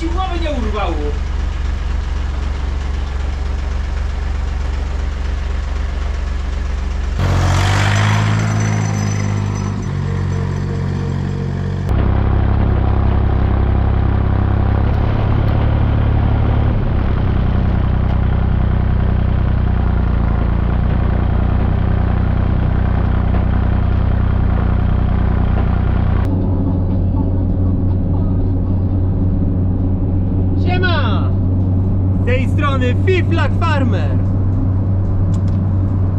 ci głowy nie urwało. Siema! Z tej strony Fiflak Farmer.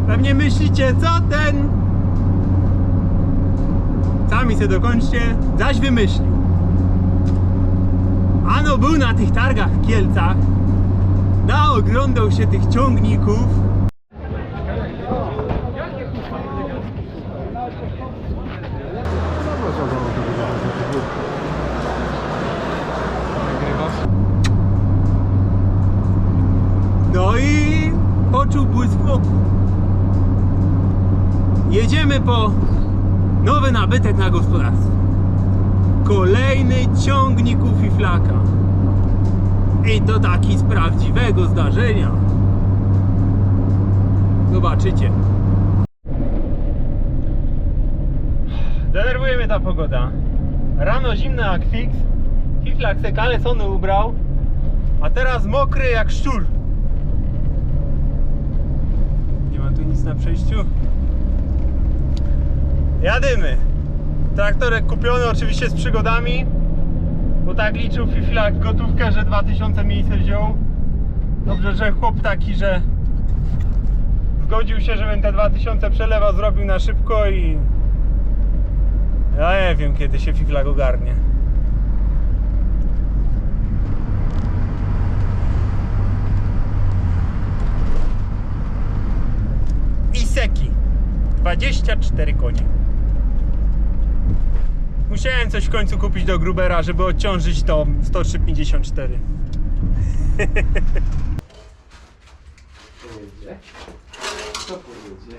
Pewnie myślicie, co ten... Sami se dokończcie, zaś wymyślił. Ano był na tych targach w Kielcach, naoglądał się tych ciągników. No i poczuł błysk w oku. Jedziemy po nowy nabytek na gospodarstwo. Kolejny ciągnik u fiflaka. I to taki z prawdziwego zdarzenia. Zobaczycie. Denerwuje mnie ta pogoda. Rano zimno jak fix. Fiflak se kalesony ubrał. A teraz mokry jak szczur. Nie ma tu nic na przejściu. Jadymy. Traktorek kupiony oczywiście z przygodami. Bo tak liczył Fiflak gotówkę, że 2000 miejsce wziął. Dobrze, że chłop taki, że zgodził się, żebym te 2000 przelewa zrobił na szybko i ja nie wiem kiedy się Fiflak ogarnie. Iseki 24 konie. Musiałem coś w końcu kupić do Grubera, żeby odciążyć to 10354. Pojedzie. Co pojedzie?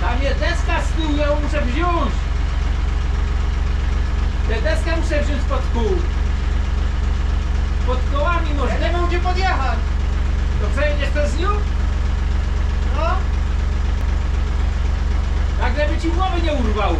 Tam jest deska z tyłu, ja muszę wziąć. Tę deskę muszę wziąć pod kół. Pod kołami może. Ja nie mam gdzie podjechać. To przejedziesz to z nią? No, Tak, żeby ci głowy nie urwało.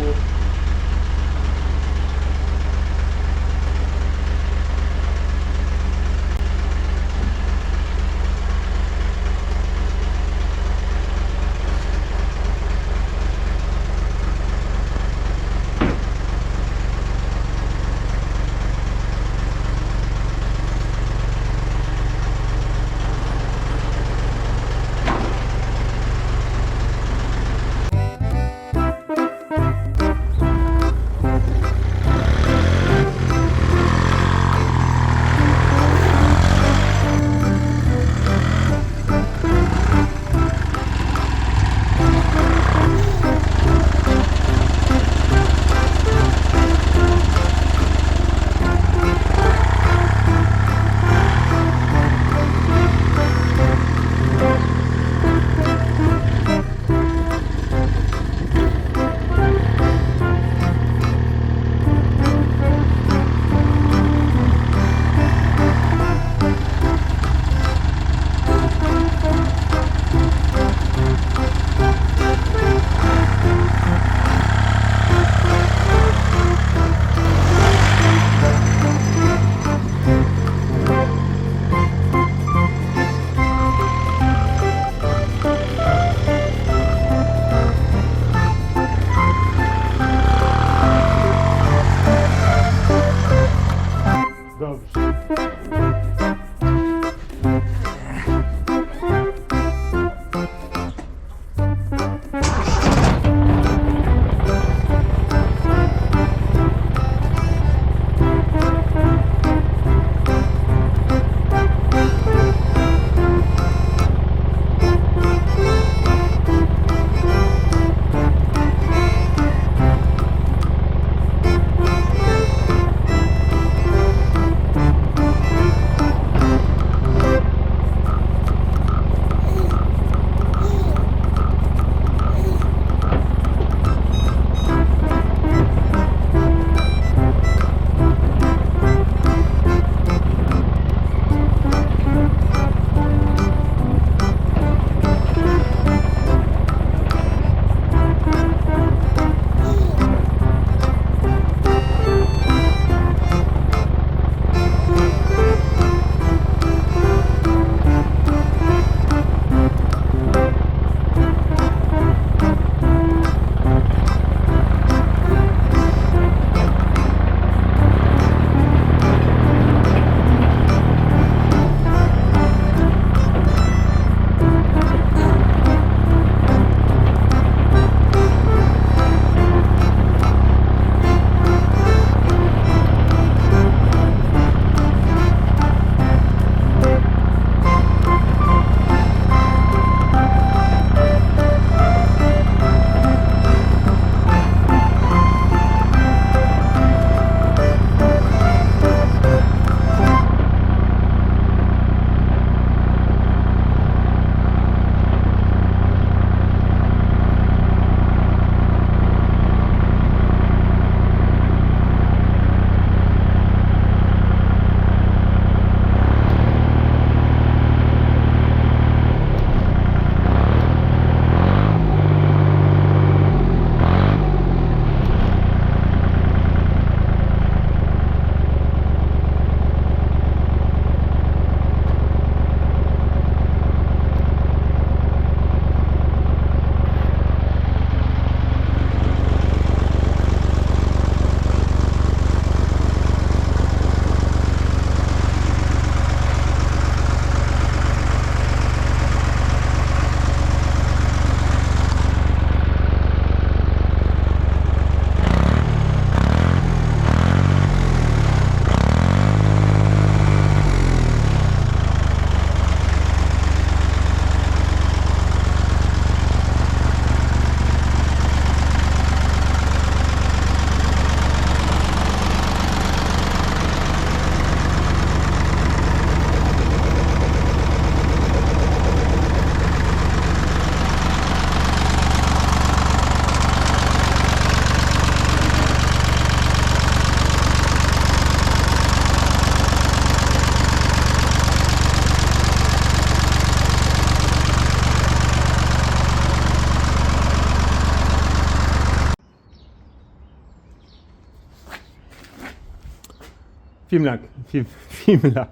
Filmlak, film, filmlak.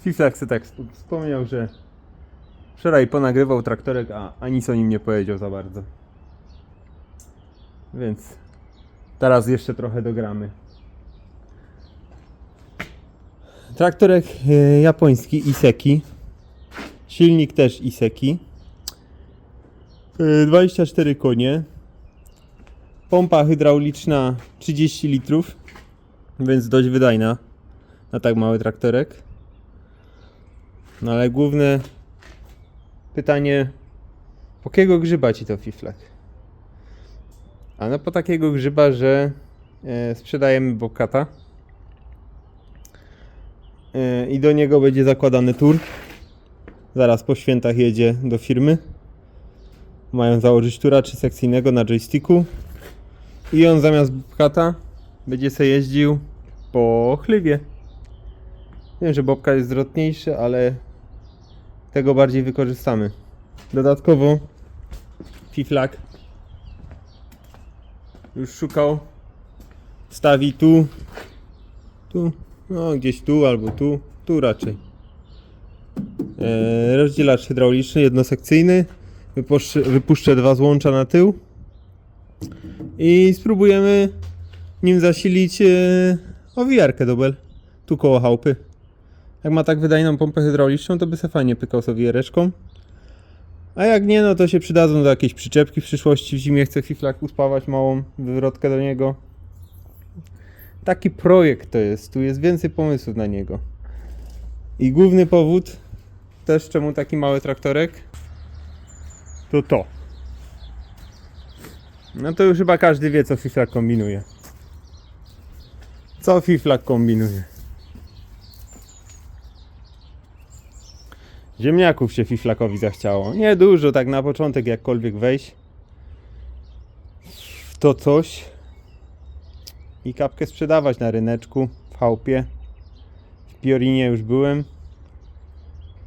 Fiflak se tak sp- wspomniał, że wczoraj ponagrywał traktorek, a, a nic o nim nie powiedział za bardzo. Więc teraz jeszcze trochę dogramy. Traktorek e, japoński Iseki. Silnik też Iseki. E, 24 konie. Pompa hydrauliczna 30 litrów, więc dość wydajna na tak mały traktorek. No ale główne pytanie, po jakiego grzyba ci to fiflak? A no po takiego grzyba, że e, sprzedajemy bokata e, i do niego będzie zakładany tur. Zaraz po świętach jedzie do firmy. Mają założyć tura czy sekcyjnego na joysticku. I on zamiast bobkata będzie sobie jeździł po chlywie. Wiem, że bobka jest zwrotniejszy, ale tego bardziej wykorzystamy. Dodatkowo Fiflak już szukał stawi tu tu, no gdzieś tu albo tu, tu raczej. Eee, rozdzielacz hydrauliczny jednosekcyjny. Wypuszczę, wypuszczę dwa złącza na tył i spróbujemy nim zasilić e, owijarkę dobel tu koło chałupy. Jak ma tak wydajną pompę hydrauliczną, to by se fajnie pykał z owijareczką. A jak nie, no to się przydadzą do jakiejś przyczepki w przyszłości. W zimie chce fiflak uspawać małą wywrotkę do niego. Taki projekt to jest. Tu jest więcej pomysłów na niego. I główny powód też czemu taki mały traktorek to to. No to już chyba każdy wie, co Fiflak kombinuje. Co Fiflak kombinuje? Ziemniaków się Fiflakowi zachciało. Nie dużo, tak na początek jakkolwiek wejść w to coś i kapkę sprzedawać na ryneczku w chałupie. W Piorinie już byłem.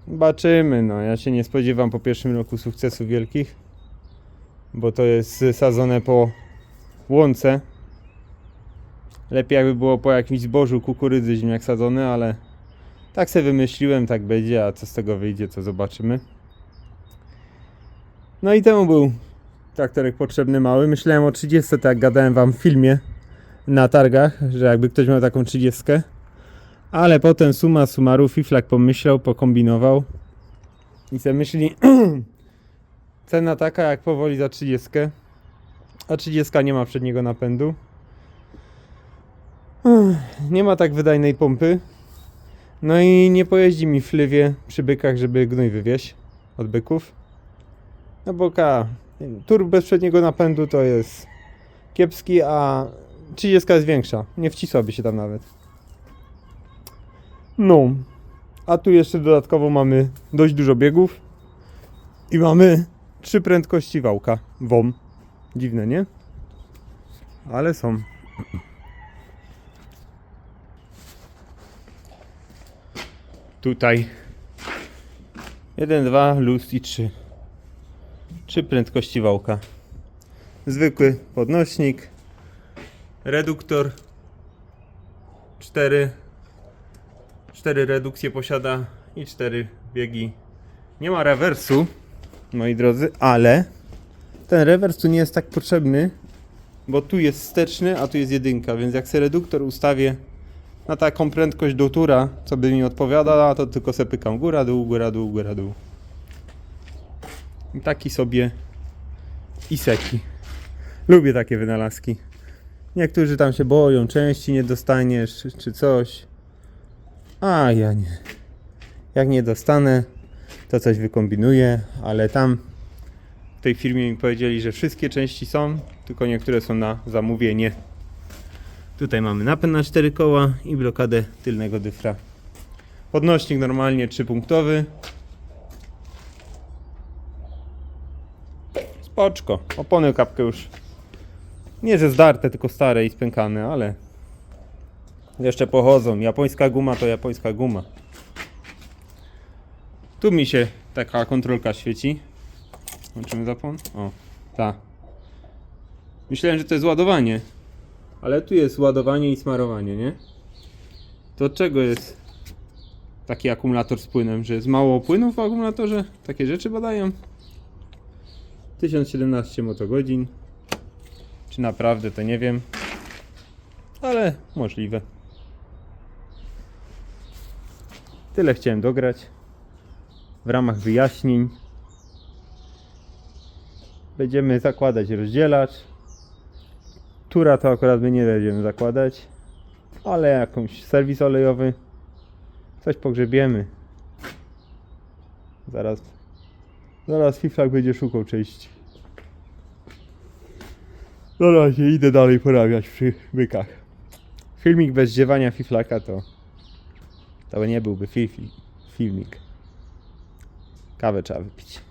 Zobaczymy, no. Ja się nie spodziewam po pierwszym roku sukcesów wielkich bo to jest sadzone po łące. Lepiej jakby było po jakimś zbożu kukurydzy ziemniak sadzony, ale tak sobie wymyśliłem, tak będzie, a co z tego wyjdzie, to zobaczymy. No i temu był traktorek potrzebny mały. Myślałem o 30, tak jak gadałem wam w filmie na targach, że jakby ktoś miał taką 30. Ale potem suma summarum Fiflak pomyślał, pokombinował i sobie myśli Cena taka jak powoli za 30. A 30 nie ma przedniego napędu. Nie ma tak wydajnej pompy. No i nie pojeździ mi w flywie przy bykach, żeby gnój wywieźć od byków. No bo ka, tur bez przedniego napędu to jest kiepski, a 30 jest większa. Nie wcisłaby się tam nawet. No. A tu jeszcze dodatkowo mamy dość dużo biegów. I mamy trzy prędkości wałka. WOM. Dziwne, nie? Ale są. Tutaj. Jeden, dwa, luz i trzy. Trzy prędkości wałka. Zwykły podnośnik. Reduktor. Cztery. Cztery redukcje posiada i cztery biegi. Nie ma rewersu moi drodzy, ale ten rewers tu nie jest tak potrzebny, bo tu jest wsteczny, a tu jest jedynka, więc jak sobie reduktor ustawię na taką prędkość do tura, co by mi odpowiadała, to tylko se pykam góra, dół, góra, dół, góra, dół. I taki sobie iseki. Lubię takie wynalazki. Niektórzy tam się boją, części nie dostaniesz, czy, czy coś. A ja nie. Jak nie dostanę, to coś wykombinuję, ale tam w tej firmie mi powiedzieli, że wszystkie części są, tylko niektóre są na zamówienie. Tutaj mamy napęd na 4 koła i blokadę tylnego dyfra. Podnośnik normalnie 3-punktowy. Spoczko. Opony kapkę już nie, że zdarte, tylko stare i spękane, ale jeszcze pochodzą. Japońska guma to japońska guma. Tu mi się taka kontrolka świeci. Łączymy zapłon? O, ta. Myślałem, że to jest ładowanie. Ale tu jest ładowanie i smarowanie, nie? To czego jest taki akumulator z płynem? Że jest mało płynów w akumulatorze? Takie rzeczy badają? 1017 motogodzin. Czy naprawdę to nie wiem. Ale możliwe. Tyle chciałem dograć. W ramach wyjaśnień. Będziemy zakładać rozdzielacz. Tura to akurat my nie będziemy zakładać. Ale jakąś serwis olejowy. Coś pogrzebiemy. Zaraz. Zaraz Fiflak będzie szukał części. Na razie idę dalej porabiać przy bykach. Filmik bez ziewania Fiflaka to. To nie byłby fi- fi- filmik. Kawę trzeba wypić.